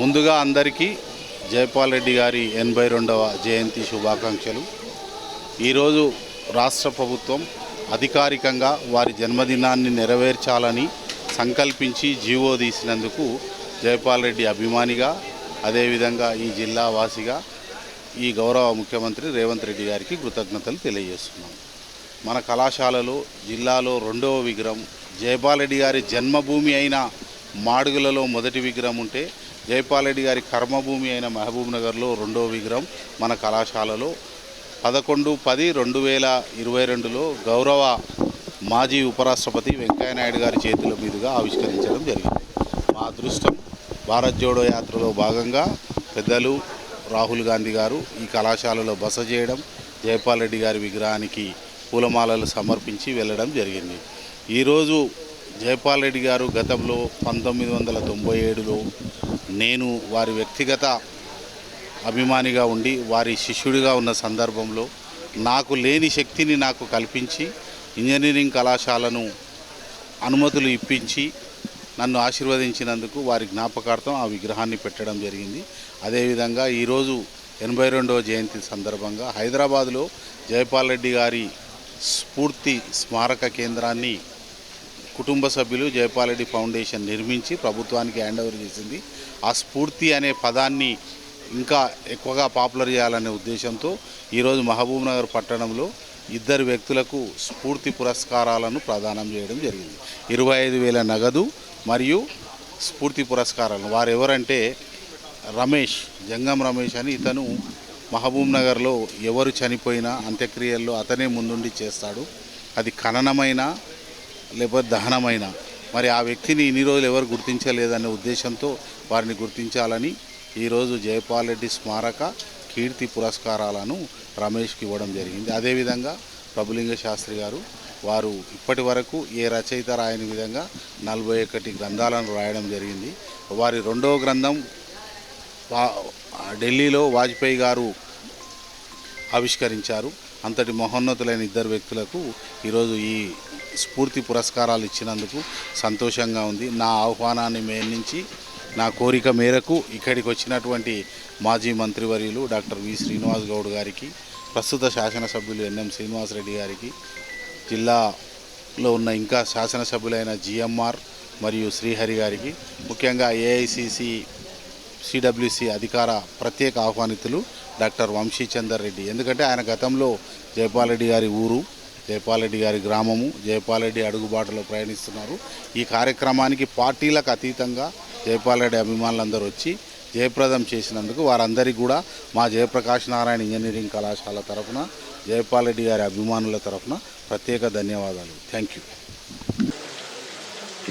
ముందుగా అందరికీ జయపాల్ రెడ్డి గారి ఎనభై రెండవ జయంతి శుభాకాంక్షలు. ఈరోజు రాష్ట్ర ప్రభుత్వం అధికారికంగా వారి జన్మదినాన్ని నెరవేర్చాలని సంకల్పించి జీవో తీసినందుకు జయపాల్ రెడ్డి అభిమానిగా అదేవిధంగా ఈ జిల్లా వాసిగా ఈ గౌరవ ముఖ్యమంత్రి రేవంత్ రెడ్డి గారికి కృతజ్ఞతలు తెలియజేస్తున్నాం. మన కళాశాలలో జిల్లాలో రెండవ విగ్రహం జయపాల్ రెడ్డి గారి జన్మభూమి అయిన మాడుగులలో మొదటి విగ్రహం ఉంటే జైపాల్ రెడ్డి గారి కర్మభూమి అయిన మహబూబ్ నగర్లో రెండో విగ్రహం మన కళాశాలలో. పదకొండు పది రెండు వేల ఇరవై రెండులో గౌరవ మాజీ ఉపరాష్ట్రపతి వెంకయ్యనాయుడు గారి చేతుల మీదుగా ఆవిష్కరించడం జరిగింది. మా అదృష్టం భారత్ జోడో యాత్రలో భాగంగా పెద్దలు రాహుల్ గాంధీ గారు ఈ కళాశాలలో బస చేయడం జయపాల్ రెడ్డి గారి విగ్రహానికి పూలమాలలు సమర్పించి వెళ్ళడం జరిగింది. ఈరోజు జయపాల్ రెడ్డి గారు గతంలో పంతొమ్మిది వందల తొంభై ఏడులో నేను వారి వ్యక్తిగత అభిమానిగా ఉండి వారి శిష్యుడిగా ఉన్న సందర్భంలో నాకు లేని శక్తిని నాకు కల్పించి ఇంజనీరింగ్ కళాశాలను అనుమతులు ఇప్పించి నన్ను ఆశీర్వదించినందుకు వారి జ్ఞాపకార్థం ఆ విగ్రహాన్ని పెట్టడం జరిగింది. అదేవిధంగా ఈరోజు ఎనభై రెండవ జయంతి సందర్భంగా హైదరాబాదులో జయపాల్ రెడ్డి గారి స్ఫూర్తి స్మారక కేంద్రాన్ని కుటుంబ సభ్యులు జయపాలరెడ్డి ఫౌండేషన్ నిర్మించి ప్రభుత్వానికి హ్యాండ్ ఓవర్ చేసింది. ఆ స్ఫూర్తి అనే పదాన్ని ఇంకా ఎక్కువగా పాపులర్ చేయాలనే ఉద్దేశంతో ఈరోజు మహబూబ్నగర్ పట్టణంలో ఇద్దరు వ్యక్తులకు స్ఫూర్తి పురస్కారాలను ప్రదానం చేయడం జరిగింది. ఇరవై ఐదు వేల నగదు మరియు స్ఫూర్తి పురస్కారాలను. వారు ఎవరంటే రమేష్ జంగం రమేష్ అని ఇతను మహబూబ్నగర్లో ఎవరు చనిపోయినా అంత్యక్రియల్లో అతనే ముందుండి చేస్తాడు. అది ఖననమైన లేకపోతే దహనమైన. మరి ఆ వ్యక్తిని ఇన్ని రోజులు ఎవరు గుర్తించలేదనే ఉద్దేశంతో వారిని గుర్తించాలని ఈరోజు జయపాల్ రెడ్డి స్మారక కీర్తి పురస్కారాలను రమేష్కి ఇవ్వడం జరిగింది. అదేవిధంగా ప్రభులింగ శాస్త్రి గారు వారు ఇప్పటి వరకు ఏ రచయిత రాయని విధంగా నలభై ఒకటి గ్రంథాలను రాయడం జరిగింది. వారి రెండవ గ్రంథం ఢిల్లీలో వాజ్పేయి గారు ఆవిష్కరించారు. అంతటి మహోన్నతులైన ఇద్దరు వ్యక్తులకు ఈరోజు ఈ స్ఫూర్తి పురస్కారాలు ఇచ్చినందుకు సంతోషంగా ఉంది. నా ఆహ్వానాన్ని మేన్నించి నా కోరిక మేరకు ఇక్కడికి వచ్చినటువంటి మాజీ మంత్రివర్యులు డాక్టర్ వి శ్రీనివాస్ గౌడ్ గారికి ప్రస్తుత శాసనసభ్యులు ఎన్ఎం శ్రీనివాసరెడ్డి గారికి జిల్లాలో ఉన్న ఇంకా శాసనసభ్యులైన జిఎంఆర్ మరియు శ్రీహరి గారికి ముఖ్యంగా ఏఐసిసి సిడబ్ల్యూసి అధికార ప్రత్యేక ఆహ్వానితులు డాక్టర్ వంశీచందర్ రెడ్డి. ఎందుకంటే ఆయన గతంలో జైపాల్ రెడ్డి గారి ఊరు జయపాలరెడ్డి గారి గ్రామము జయపాలరెడ్డి అడుగుబాటులో ప్రయాణిస్తున్నారు. ఈ కార్యక్రమానికి పార్టీలకు అతీతంగా జయపాలరెడ్డి అభిమానులందరూ వచ్చి జయప్రదం చేసినందుకు వారందరికీ కూడా మా జయప్రకాష్ నారాయణ ఇంజనీరింగ్ కళాశాల తరఫున జయపాలరెడ్డి గారి అభిమానుల తరఫున ప్రత్యేక ధన్యవాదాలు. థ్యాంక్ యూ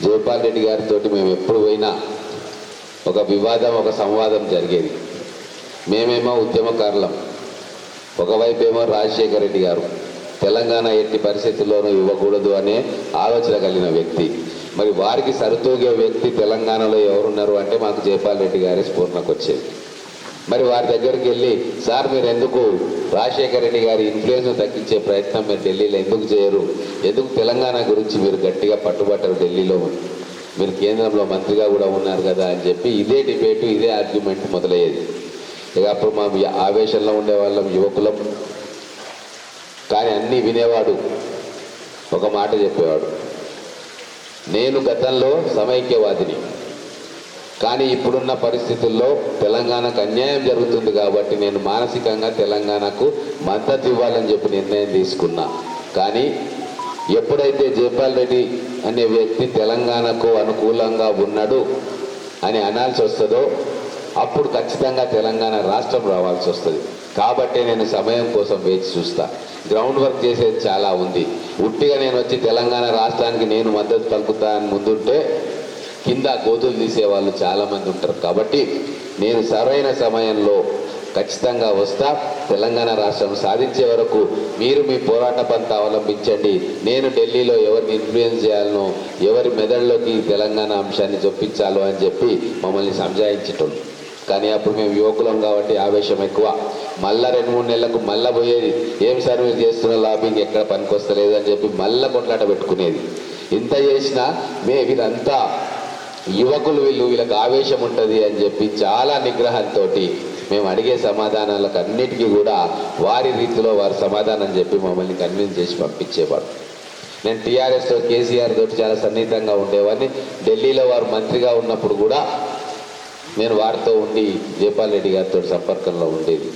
జయపాల్ రెడ్డి గారితో మేము ఎప్పుడు పోయినా ఒక వివాదం ఒక సంవాదం జరిగేది. మేమేమో ఉద్యమకారులం. ఒకవైపు ఏమో రాజశేఖర రెడ్డి గారు. తెలంగాణ ఎట్టి పరిస్థితుల్లోనూ ఇవ్వకూడదు అనే ఆలోచన కలిగిన వ్యక్తి. మరి వారికి సరితూగే వ్యక్తి తెలంగాణలో ఎవరున్నారు అంటే మాకు జయపాల్ రెడ్డి గారి స్ఫూర్ణకు వచ్చేది. మరి వారి దగ్గరికి వెళ్ళి సార్ మీరు ఎందుకు రాజశేఖర రెడ్డి గారి ఇన్ఫ్లుయెన్స్ తగ్గించే ప్రయత్నం మీరు ఢిల్లీలో ఎందుకు చేయరు? ఎందుకు తెలంగాణ గురించి మీరు గట్టిగా పట్టుబట్టరు ఢిల్లీలో? మీరు కేంద్రంలో మంత్రిగా కూడా ఉన్నారు కదా అని చెప్పి ఇదే డిబేటు ఇదే ఆర్గ్యుమెంట్ మొదలయ్యేది. ఇక అప్పుడు మా ఆవేశంలో ఉండే వాళ్ళం యువకులం కానీ అన్నీ వినేవాడు. ఒక మాట చెప్పేవాడు. నేను గతంలో సమైక్యవాదిని. కానీ ఇప్పుడున్న పరిస్థితుల్లో తెలంగాణకు అన్యాయం జరుగుతుంది కాబట్టి నేను మానసికంగా తెలంగాణకు మద్దతు ఇవ్వాలని చెప్పి నిర్ణయం తీసుకున్నా. కానీ ఎప్పుడైతే జైపాల్ రెడ్డి అనే వ్యక్తి తెలంగాణకు అనుకూలంగా ఉన్నాడు అని అనాల్సి వస్తుందో అప్పుడు ఖచ్చితంగా తెలంగాణ రాష్ట్రం రావాల్సి వస్తుంది. కాబట్టి నేను సమయం కోసం వేచి చూస్తా. గ్రౌండ్ వర్క్ చేసేది చాలా ఉంది. ఉట్టిగా నేను వచ్చి తెలంగాణ రాష్ట్రానికి నేను మద్దతు పలుకుతా అని ముందుంటే కింద గోతులు తీసే వాళ్ళు చాలామంది ఉంటారు. కాబట్టి నేను సరైన సమయంలో ఖచ్చితంగా వస్తా. తెలంగాణ రాష్ట్రం సాధించే వరకు మీరు మీ పోరాట పంత అవలంబించండి. నేను ఢిల్లీలో ఎవరిని ఇన్ఫ్లుయెన్స్ చేయాలనో ఎవరి మెదడులోకి తెలంగాణ అంశాన్ని చొప్పించాలో అని చెప్పి మమ్మల్ని సంజాయించటం కానీ అప్పుడు మేము యువకులం కాబట్టి ఆవేశం ఎక్కువ. మళ్ళా రెండు మూడు నెలలకు మళ్ళా పోయేది. ఏం సార్ మీరు చేస్తున్న లాబింగ్ ఎక్కడ పనికొస్తలేదు అని చెప్పి మళ్ళా కొట్లాట పెట్టుకునేది. ఇంత చేసినా మే ఇదంతా యువకులు వీళ్ళు వీళ్ళకి ఆవేశం ఉంటుంది అని చెప్పి చాలా నిగ్రహంతో మేము అడిగే సమాధానాలకు అన్నిటికీ కూడా వారి రీతిలో వారు సమాధానం చెప్పి మమ్మల్ని కన్విన్స్ చేసి పంపించేవాడు నేను టీఆర్ఎస్తో కేసీఆర్ తోటి చాలా సన్నిహితంగా ఉండేవాడిని. ఢిల్లీలో వారు మంత్రిగా ఉన్నప్పుడు కూడా నేను వారితో ఉండి జైపాల్ రెడ్డి గారితో సంపర్కంలో ఉండేది.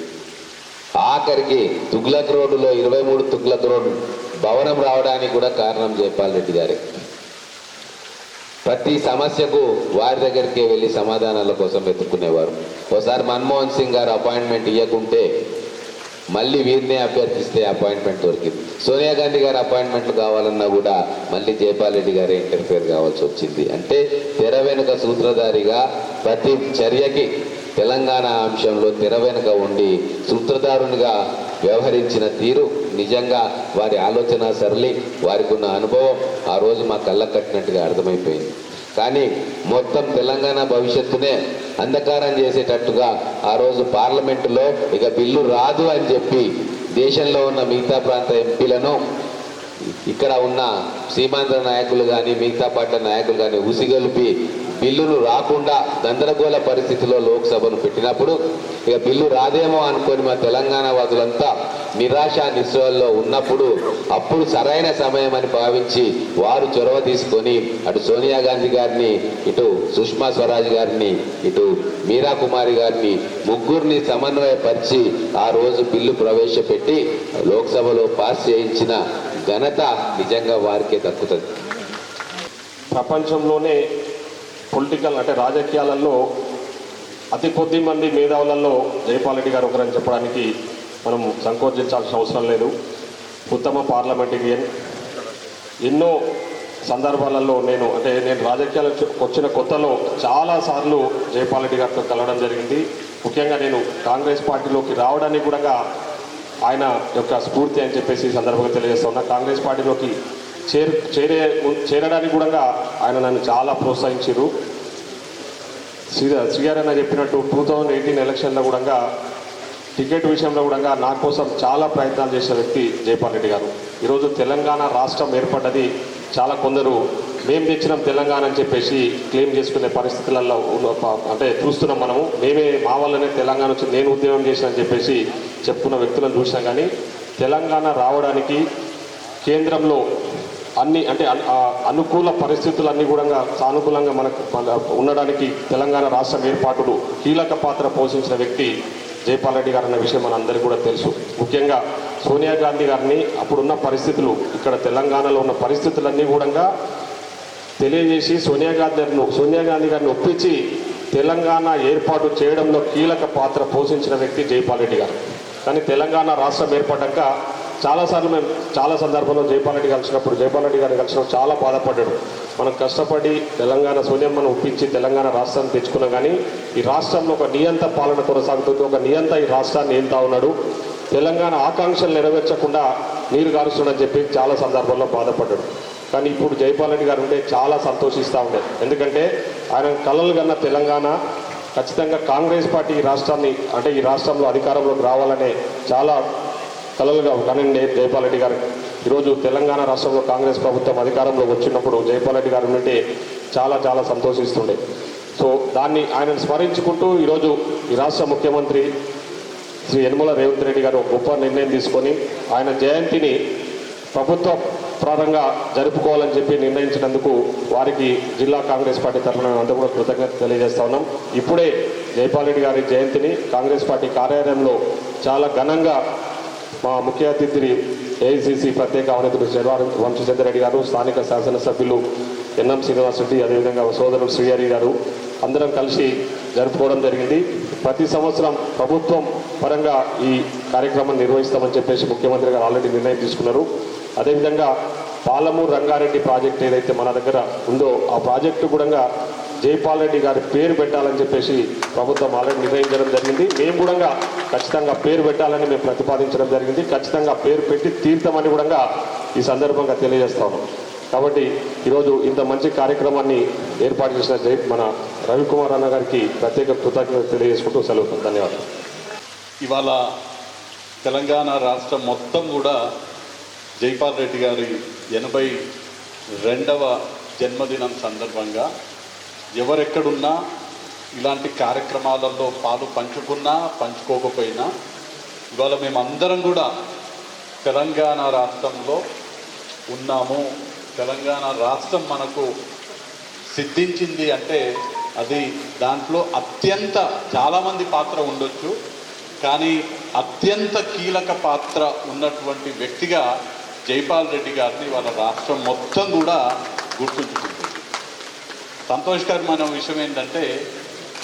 ఆఖరికి తుగ్లక్ రోడ్డులో ఇరవై మూడు తుగ్లక్ రోడ్డు భవనం రావడానికి కూడా కారణం జైపాల్ రెడ్డి గారే. ప్రతి సమస్యకు వారి దగ్గరికే వెళ్ళి సమాధానాల కోసం వెతుక్కునేవారు. ఒకసారి మన్మోహన్ సింగ్ గారు అపాయింట్మెంట్ ఇవ్వకుంటే మళ్ళీ వీరినే అభ్యర్థిస్తే అపాయింట్మెంట్ దొరికింది. సోనియా గాంధీ గారు అపాయింట్మెంట్లు కావాలన్నా కూడా మళ్ళీ జైపాల్ రెడ్డి గారే ఇంటర్ఫేర్ కావాల్సి వచ్చింది. అంటే తెర వెనుక సూత్రధారిగా ప్రతి చర్యకి తెలంగాణ అంశంలో తెరవెనక ఉండి సూత్రధారునిగా వ్యవహరించిన తీరు నిజంగా వారి ఆలోచన సరళి వారికి ఉన్న అనుభవం ఆ రోజు మా కళ్ళ కట్టినట్టుగా అర్థమైపోయింది. కానీ మొత్తం తెలంగాణ భవిష్యత్తునే అంధకారం చేసేటట్టుగా ఆ రోజు పార్లమెంటులో ఇక బిల్లు రాదు అని చెప్పి దేశంలో ఉన్న మిగతా ప్రాంత ఎంపీలను ఇక్కడ ఉన్న సీమాంధ్ర నాయకులు కానీ మిగతా పార్టీ నాయకులు కానీ ఉసిగొలిపి బిల్లును రాకుండా గందరగోళ పరిస్థితిలో లోక్సభను పెట్టినప్పుడు ఇక బిల్లు రాదేమో అనుకొని మా తెలంగాణ వాదులంతా నిరాశ నిస్సల్లో ఉన్నప్పుడు అప్పుడు సరైన సమయం అని భావించి వారు చొరవ తీసుకొని అటు సోనియా గాంధీ గారిని ఇటు సుష్మా స్వరాజ్ గారిని ఇటు మీరా కుమారి గారిని ముగ్గురిని సమన్వయపరిచి ఆ రోజు బిల్లు ప్రవేశపెట్టి లోక్సభలో పాస్ చేయించిన ఘనత నిజంగా వారికే దక్కుతుంది. ప్రపంచంలోనే పొలిటికల్ అంటే రాజకీయాలలో అతి కొద్ది మంది మేధావులలో జయపాల్ రెడ్డి గారు ఒకరని చెప్పడానికి మనం సంకోచించాల్సిన అవసరం లేదు. ఉత్తమ పార్లమెంటేరియన్. ఎన్నో సందర్భాలలో నేను అంటే నేను రాజకీయాలకు వచ్చిన కొత్తలో చాలాసార్లు జయపాల్ రెడ్డి గారితో కలవడం జరిగింది. ముఖ్యంగా నేను కాంగ్రెస్ పార్టీలోకి రావడానికి కూడా ఆయన యొక్క స్ఫూర్తి అని చెప్పేసి ఈ సందర్భంగా తెలియజేస్తున్నా కాంగ్రెస్ పార్టీలోకి చేరు చేరే చేరడానికి కూడా ఆయన నన్ను చాలా ప్రోత్సహించారు శ్రీ శ్రీగారన్న చెప్పినట్టు టూ థౌజండ్ ఎయిటీన్ ఎలక్షన్లో కూడా టికెట్ విషయంలో కూడా నా కోసం చాలా ప్రయత్నాలు చేసిన వ్యక్తి జైపాల్ రెడ్డి గారు. ఈరోజు తెలంగాణ రాష్ట్రం ఏర్పడ్డది చాలా కొందరు మేము తెచ్చినాం తెలంగాణ అని చెప్పేసి క్లెయిమ్ చేసుకునే పరిస్థితులలో అంటే చూస్తున్నాం మనము. మేమే మా వల్లనే తెలంగాణ వచ్చి నేను ఉద్యోగం చేసిన అని చెప్పేసి చెప్పుకున్న వ్యక్తులను చూసినాం కానీ తెలంగాణ రావడానికి కేంద్రంలో అన్ని అంటే అనుకూల పరిస్థితులన్నీ కూడా సానుకూలంగా మనకు ఉండడానికి తెలంగాణ రాష్ట్రం ఏర్పాటులు కీలక పాత్ర పోషించిన వ్యక్తి జైపాల్ రెడ్డి గారు అన్న విషయం మనందరికీ కూడా తెలుసు. ముఖ్యంగా సోనియా గాంధీ గారిని అప్పుడున్న పరిస్థితులు ఇక్కడ తెలంగాణలో ఉన్న పరిస్థితులన్నీ కూడా తెలియజేసి సోనియా గాంధీ సోనియా గాంధీ గారిని ఒప్పించి తెలంగాణ ఏర్పాటు చేయడంలో కీలక పాత్ర పోషించిన వ్యక్తి జైపాల్ రెడ్డి గారు. కానీ తెలంగాణ రాష్ట్రం ఏర్పడ్డాక చాలాసార్లు మేము చాలా సందర్భంలో జైపాలరెడ్డి కలిసినప్పుడు జైపాల్ రెడ్డి గారిని కలిసినప్పుడు చాలా బాధపడ్డాడు. మనం కష్టపడి తెలంగాణ సోనియమ్మను ఒప్పించి తెలంగాణ రాష్ట్రాన్ని తెచ్చుకున్నాం కానీ ఈ రాష్ట్రంలో ఒక నియంత పాలన కొనసాగుతుంది ఒక నియంత ఈ రాష్ట్రాన్ని ఏళ్తా ఉన్నాడు. తెలంగాణ ఆకాంక్షలు నెరవేర్చకుండా నీరు కారుస్తున్నాడని చెప్పి చాలా సందర్భాల్లో బాధపడ్డాడు. కానీ ఇప్పుడు జైపాలరెడ్డి గారు ఉంటే చాలా సంతోషిస్తూ ఉండే. ఎందుకంటే ఆయన కలలు కన్న తెలంగాణ ఖచ్చితంగా కాంగ్రెస్ పార్టీ ఈ రాష్ట్రాన్ని అంటే ఈ రాష్ట్రంలో అధికారంలోకి రావాలనే చాలా కలలుగా కానీ జైపాల్ రెడ్డి గారు. ఈరోజు తెలంగాణ రాష్ట్రంలో కాంగ్రెస్ ప్రభుత్వం అధికారంలో వచ్చినప్పుడు జైపాల్ రెడ్డి గారు నుండి చాలా చాలా సంతోషిస్తుండే. సో దాన్ని ఆయనను స్మరించుకుంటూ ఈరోజు ఈ రాష్ట్ర ముఖ్యమంత్రి శ్రీ యనమల రేవంత్ రెడ్డి గారు గొప్ప నిర్ణయం తీసుకొని ఆయన జయంతిని ప్రభుత్వ ప్రారంగా జరుపుకోవాలని చెప్పి నిర్ణయించినందుకు వారికి జిల్లా కాంగ్రెస్ పార్టీ తరఫున అంతా కూడా కృతజ్ఞత తెలియజేస్తా ఉన్నాం. ఇప్పుడే జైపాల్ రెడ్డి గారి జయంతిని కాంగ్రెస్ పార్టీ కార్యాలయంలో చాలా ఘనంగా మా ముఖ్య అతిథిని ఏఐసిసి ప్రత్యేక అవనతుడు శర్వారం వంశచంద్రరెడ్డి గారు స్థానిక శాసనసభ్యులు ఎన్ఎం శ్రీనివాస్ రెడ్డి అదేవిధంగా సోదరుడు శ్రీహరి గారు అందరం కలిసి జరుపుకోవడం జరిగింది. ప్రతి సంవత్సరం ప్రభుత్వం పరంగా ఈ కార్యక్రమం నిర్వహిస్తామని చెప్పేసి ముఖ్యమంత్రి గారు ఆల్రెడీ నిర్ణయం తీసుకున్నారు. అదేవిధంగా పాలమూరు రంగారెడ్డి ప్రాజెక్ట్ ఏదైతే మన దగ్గర ఉందో ఆ ప్రాజెక్టు కూడా జైపాల్ రెడ్డి గారి పేరు పెట్టాలని చెప్పేసి ప్రభుత్వం ఆల్రెడీ నిర్ణయించడం జరిగింది. మేము కూడా ఖచ్చితంగా పేరు పెట్టాలని మేము ప్రతిపాదించడం జరిగింది. ఖచ్చితంగా పేరు పెట్టి తీర్థమని కూడా ఈ సందర్భంగా తెలియజేస్తాము. కాబట్టి ఈరోజు ఇంత మంచి కార్యక్రమాన్ని ఏర్పాటు చేసిన జై మన రవికుమార్ అన్న గారికి ప్రత్యేక కృతజ్ఞత తెలియజేసుకుంటూ సెలవు ధన్యవాదాలు. ఇవాళ తెలంగాణ రాష్ట్రం మొత్తం కూడా జైపాల్ రెడ్డి గారి ఎనభై రెండవ జన్మదినం సందర్భంగా ఎవరెక్కడున్నా ఇలాంటి కార్యక్రమాలలో పాలు పంచుకున్నా పంచుకోకపోయినా ఇవాళ మేమందరం కూడా తెలంగాణ రాష్ట్రంలో ఉన్నాము. తెలంగాణ రాష్ట్రం మనకు సిద్ధించింది అంటే అది దాంట్లో అత్యంత చాలామంది పాత్ర ఉండొచ్చు. కానీ అత్యంత కీలక పాత్ర ఉన్నటువంటి వ్యక్తిగా జైపాల్ రెడ్డి గారిని వాళ్ళ రాష్ట్రం మొత్తం కూడా గుర్తుంచుకుంది సంతోషకరమైన విషయం ఏంటంటే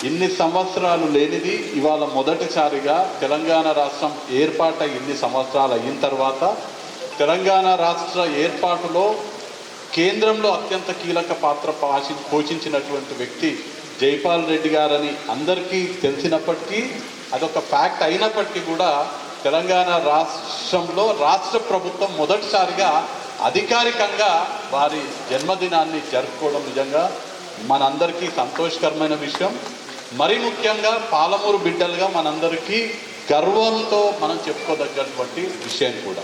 ఇన్ని సంవత్సరాలు లేనిది ఇవాళ మొదటిసారిగా తెలంగాణ రాష్ట్రం ఏర్పాటై ఇన్ని సంవత్సరాలు అయిన తర్వాత తెలంగాణ రాష్ట్ర ఏర్పాటులో కేంద్రంలో అత్యంత కీలక పాత్ర పాషి పోషించినటువంటి వ్యక్తి జైపాల్ రెడ్డి గారని అందరికీ తెలిసినప్పటికీ అదొక ఫ్యాక్ట్ అయినప్పటికీ కూడా తెలంగాణ రాష్ట్రంలో రాష్ట్ర ప్రభుత్వం మొదటిసారిగా అధికారికంగా వారి జన్మదినాన్ని జరుపుకోవడం నిజంగా మనందరికీ సంతోషకరమైన విషయం. మరి ముఖ్యంగా పాలమూరు బిడ్డలుగా మనందరికీ గర్వంతో మనం చెప్పుకోదగ్గటువంటి విషయం కూడా.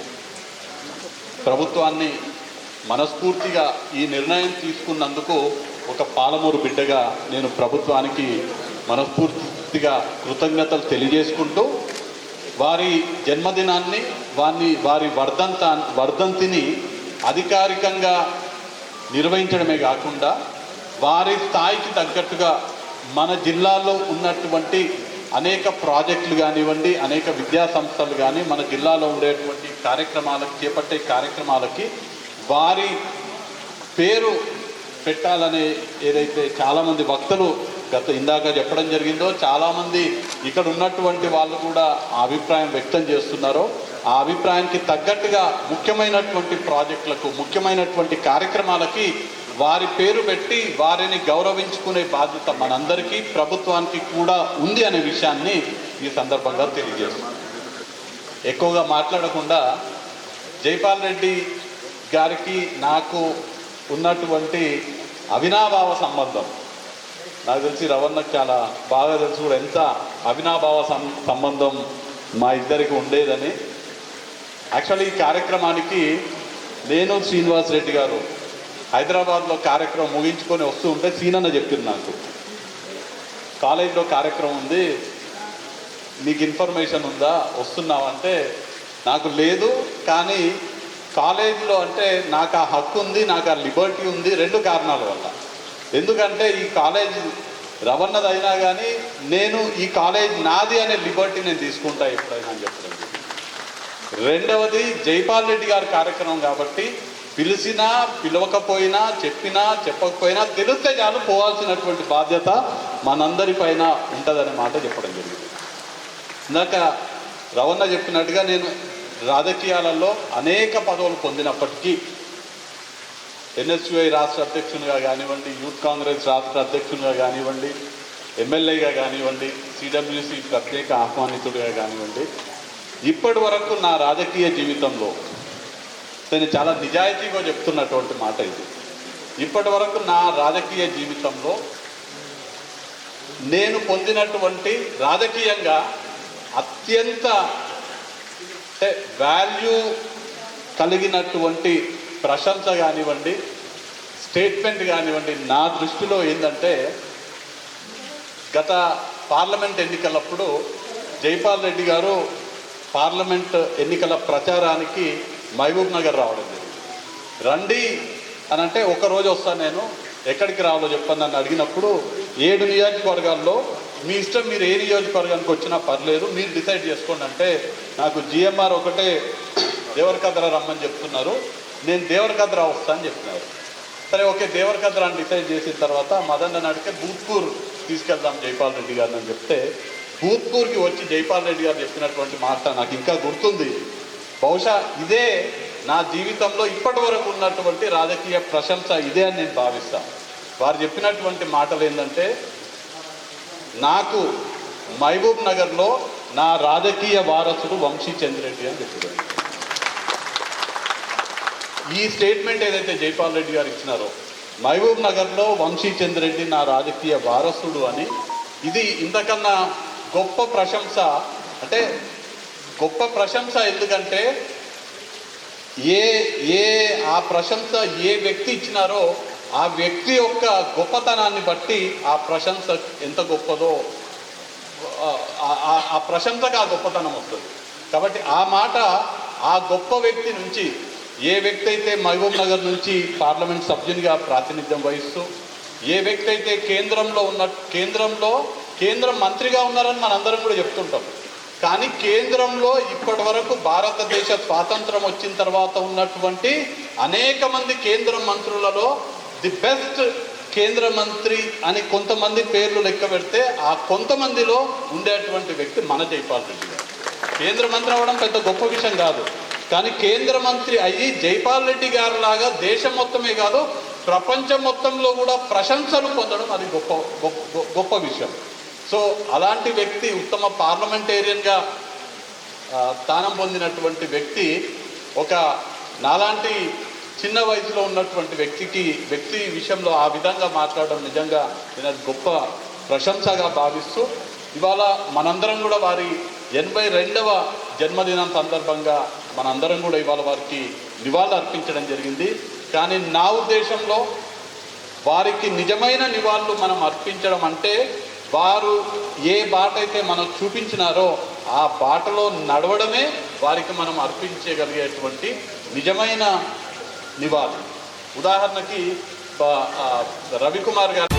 ప్రభుత్వాన్ని మనస్ఫూర్తిగా ఈ నిర్ణయం తీసుకున్నందుకు ఒక పాలమూరు బిడ్డగా నేను ప్రభుత్వానికి మనస్ఫూర్తిగా కృతజ్ఞతలు తెలియజేసుకుంటూ వారి జన్మదినాన్ని వారిని వారి వర్ధంత వర్ధంతిని అధికారికంగా నిర్వహించడమే కాకుండా వారి స్థాయికి తగ్గట్టుగా మన జిల్లాలో ఉన్నటువంటి అనేక ప్రాజెక్టులు కానివ్వండి అనేక విద్యా సంస్థలు కానీ మన జిల్లాలో ఉండేటువంటి కార్యక్రమాలకు చేపట్టే కార్యక్రమాలకి వారి పేరు పెట్టాలనే ఏదైతే చాలామంది భక్తులు గత ఇందాక చెప్పడం జరిగిందో చాలామంది ఇక్కడ ఉన్నటువంటి వాళ్ళు కూడా ఆ అభిప్రాయం వ్యక్తం చేస్తున్నారో ఆ అభిప్రాయానికి తగ్గట్టుగా ముఖ్యమైనటువంటి ప్రాజెక్టులకు ముఖ్యమైనటువంటి కార్యక్రమాలకి వారి పేరు పెట్టి వారిని గౌరవించుకునే బాధ్యత మనందరికీ ప్రభుత్వానికి కూడా ఉంది అనే విషయాన్ని ఈ సందర్భంగా తెలియజేస్తున్నాను. ఎక్కువగా మాట్లాడకుండా జైపాల్ రెడ్డి గారికి నాకు ఉన్నటువంటి అవినాభావ సంబంధం. నాకు తెలిసి రవణకు చాలా బాగా తెలుసు కూడా ఎంత అవినాభావ సం సంబంధం మా ఇద్దరికి ఉండేదని. యాక్చువల్లీ ఈ కార్యక్రమానికి నేను శ్రీనివాస్ రెడ్డి గారు హైదరాబాద్లో కార్యక్రమం ముగించుకొని వస్తూ ఉంటే సీనన్న చెప్పింది నాకు. కాలేజీలో కార్యక్రమం ఉంది నీకు ఇన్ఫర్మేషన్ ఉందా వస్తున్నావంటే నాకు లేదు కానీ కాలేజీలో అంటే నాకు ఆ హక్కు ఉంది నాకు ఆ లిబర్టీ ఉంది రెండు కారణాల వల్ల. ఎందుకంటే ఈ కాలేజ్ రవన్నదైనా కానీ నేను ఈ కాలేజ్ నాది అనే లిబర్టీ నేను తీసుకుంటా ఎప్పుడైనా అని చెప్పడం రెండవది జైపాల్ రెడ్డి గారి కార్యక్రమం కాబట్టి పిలిచినా పిలవకపోయినా చెప్పినా చెప్పకపోయినా తెలిస్తే చాలు పోవాల్సినటువంటి బాధ్యత మనందరి పైన ఉంటుందనే మాట చెప్పడం జరిగింది. ఇందాక రవణ చెప్పినట్టుగా నేను రాజకీయాలలో అనేక పదవులు పొందినప్పటికీ ఎన్ఎస్యుఐ రాష్ట్ర అధ్యక్షునిగా కానివ్వండి యూత్ కాంగ్రెస్ రాష్ట్ర అధ్యక్షునిగా కానివ్వండి ఎమ్మెల్యేగా కానివ్వండి సిడబ్ల్యూసి ప్రత్యేక ఆహ్వానితుడిగా కానివ్వండి ఇప్పటి వరకు నా రాజకీయ జీవితంలో నేను చాలా నిజాయితీగా చెప్తున్నటువంటి మాట ఇది. ఇప్పటి వరకు నా రాజకీయ జీవితంలో నేను పొందినటువంటి రాజకీయంగా అత్యంత అంటే వాల్యూ కలిగినటువంటి ప్రశంస కానివ్వండి స్టేట్మెంట్ కానివ్వండి నా దృష్టిలో ఏంటంటే గత పార్లమెంట్ ఎన్నికలప్పుడు జైపాల్ రెడ్డి గారు పార్లమెంట్ ఎన్నికల ప్రచారానికి మహబూబ్ నగర్ రావడం జరిగింది రండి అని అంటే ఒకరోజు వస్తాను నేను. ఎక్కడికి రావాలో చెప్పండి నన్ను అడిగినప్పుడు ఏడు నియోజకవర్గాల్లో మీ ఇష్టం మీరు ఏ నియోజకవర్గానికి వచ్చినా పర్లేదు మీరు డిసైడ్ చేసుకోండి అంటే నాకు జిఎంఆర్ ఒకటే దేవరకద్ర రమ్మని చెప్తున్నారు. నేను దేవరకద్ర వస్తా అని చెప్పినారు. సరే ఓకే దేవరకద్ర అని డిసైడ్ చేసిన తర్వాత మదన్ అని అడిగితే భూత్పూర్ తీసుకెళ్దాం జైపాల్ రెడ్డి గారిని అని చెప్తే భూత్పూర్కి వచ్చి జైపాల్ రెడ్డి గారు చెప్పినటువంటి మాట నాకు ఇంకా గుర్తుంది. బహుశా ఇదే నా జీవితంలో ఇప్పటి వరకు ఉన్నటువంటి రాజకీయ ప్రశంస ఇదే అని నేను భావిస్తాను వారు చెప్పినటువంటి మాటలు ఏంటంటే నాకు మహబూబ్ నగర్లో నా రాజకీయ వారసుడు వంశీ చంద్రెడ్డి అని చెప్పారు. ఈ స్టేట్మెంట్ ఏదైతే జైపాల్ రెడ్డి గారు ఇచ్చినారో మహబూబ్ నగర్లో వంశీ చంద్రెడ్డి నా రాజకీయ వారసుడు అని ఇది ఇంతకన్నా గొప్ప ప్రశంస. అంటే గొప్ప ప్రశంస ఎందుకంటే ఏ ఏ ఆ ప్రశంస ఏ వ్యక్తి ఇచ్చినారో ఆ వ్యక్తి యొక్క గొప్పతనాన్ని బట్టి ఆ ప్రశంస ఎంత గొప్పదో ఆ- ఆ ప్రశంసకు ఆ గొప్పతనం వస్తుంది. కాబట్టి ఆ మాట ఆ గొప్ప వ్యక్తి నుంచి ఏ వ్యక్తి అయితే మహబూబ్ నగర్ నుంచి పార్లమెంట్ సభ్యునిగా ప్రాతినిధ్యం వహిస్తూ ఏ వ్యక్తి అయితే కేంద్రంలో ఉన్న కేంద్రంలో కేంద్ర మంత్రిగా ఉన్నారని మనందరం కూడా చెప్తుంటాం. కానీ కేంద్రంలో ఇప్పటి వరకు భారతదేశ స్వాతంత్రం వచ్చిన తర్వాత ఉన్నటువంటి అనేక మంది కేంద్ర మంత్రులలో ది బెస్ట్ కేంద్ర మంత్రి అని కొంతమంది పేర్లు లెక్క పెడితే ఆ కొంతమందిలో ఉండేటువంటి వ్యక్తి మన జైపాల్ రెడ్డి గారు. కేంద్ర మంత్రి అవ్వడం పెద్ద గొప్ప విషయం కాదు. కానీ కేంద్ర మంత్రి అయ్యి జైపాల్ రెడ్డి గారు లాగా దేశం మొత్తమే కాదు ప్రపంచం మొత్తంలో కూడా ప్రశంసలు పొందడం అది గొప్ప గొప్ప గొప్ప విషయం. సో అలాంటి వ్యక్తి ఉత్తమ పార్లమెంటేరియన్గా స్థానం పొందినటువంటి వ్యక్తి ఒక నాలాంటి చిన్న వయసులో ఉన్నటువంటి వ్యక్తికి వ్యక్తి విషయంలో ఆ విధంగా మాట్లాడడం నిజంగా నేను గొప్ప ప్రశంసగా భావిస్తూ ఇవాళ మనందరం కూడా వారి ఎనభై రెండవ జన్మదినం సందర్భంగా మనందరం కూడా ఇవాళ వారికి నివాళులు అర్పించడం జరిగింది. కానీ నా ఉద్దేశంలో వారికి నిజమైన నివాళులు మనం అర్పించడం అంటే వారు ఏ బాట అయితే మనం చూపించినారో ఆ బాటలో నడవడమే వారికి మనం అర్పించగలిగేటువంటి నిజమైన నివాళి. ఉదాహరణకి రవికుమార్ గారు